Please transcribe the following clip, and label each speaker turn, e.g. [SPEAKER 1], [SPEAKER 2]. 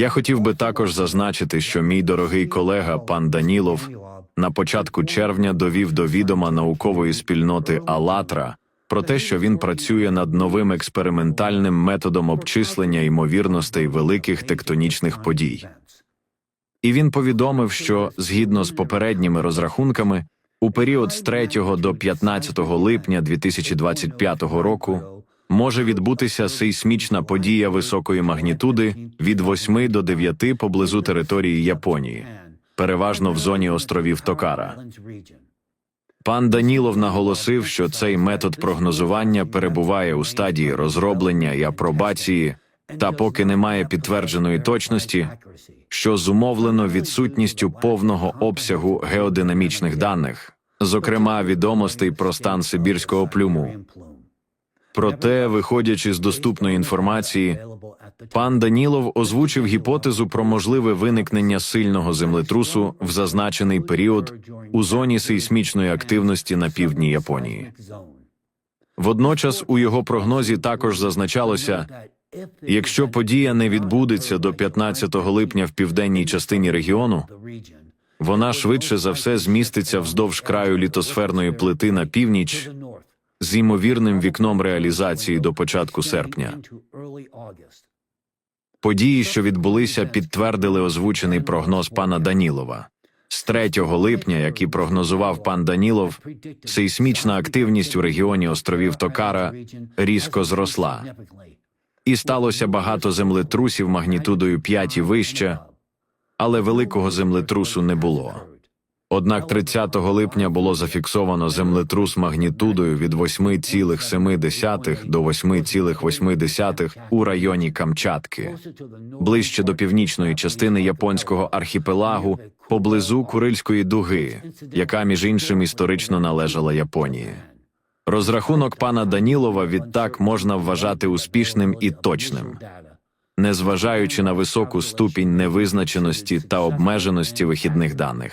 [SPEAKER 1] Я хотів би також зазначити, що мій дорогий колега пан Данілов на початку червня довів до відома наукової спільноти «АЛЛАТРА» про те, що він працює над новим експериментальним методом обчислення ймовірностей великих тектонічних подій. І він повідомив, що згідно з попередніми розрахунками, у період з 3 до 15 липня 2025 року може відбутися сейсмічна подія високої магнітуди від 8 до 9 поблизу території Японії, переважно в зоні островів Токара. Пан Данілов наголосив, що цей метод прогнозування перебуває у стадії розроблення і апробації, та поки немає підтвердженої точності, що зумовлено відсутністю повного обсягу геодинамічних даних, зокрема відомостей про стан Сибірського плюму. Проте, виходячи з доступної інформації, пан Данілов озвучив гіпотезу про можливе виникнення сильного землетрусу в зазначений період у зоні сейсмічної активності на півдні Японії. Водночас у його прогнозі також зазначалося, якщо подія не відбудеться до 15 липня в південній частині регіону, вона швидше за все зміститься вздовж краю літосферної плити на північ з ймовірним вікном реалізації до початку серпня. Події, що відбулися, підтвердили озвучений прогноз пана Данілова. З 3 липня, як і прогнозував пан Данілов, сейсмічна активність у регіоні островів Токара різко зросла, і сталося багато землетрусів магнітудою 5 і вище, але великого землетрусу не було. Однак 30 липня було зафіксовано землетрус магнітудою від 8,7 до 8,8 у районі Камчатки, ближче до північної частини японського архіпелагу, поблизу Курильської дуги, яка між іншим історично належала Японії. Розрахунок пана Данілова відтак можна вважати успішним і точним, незважаючи на високу ступінь невизначеності та обмеженості вихідних даних.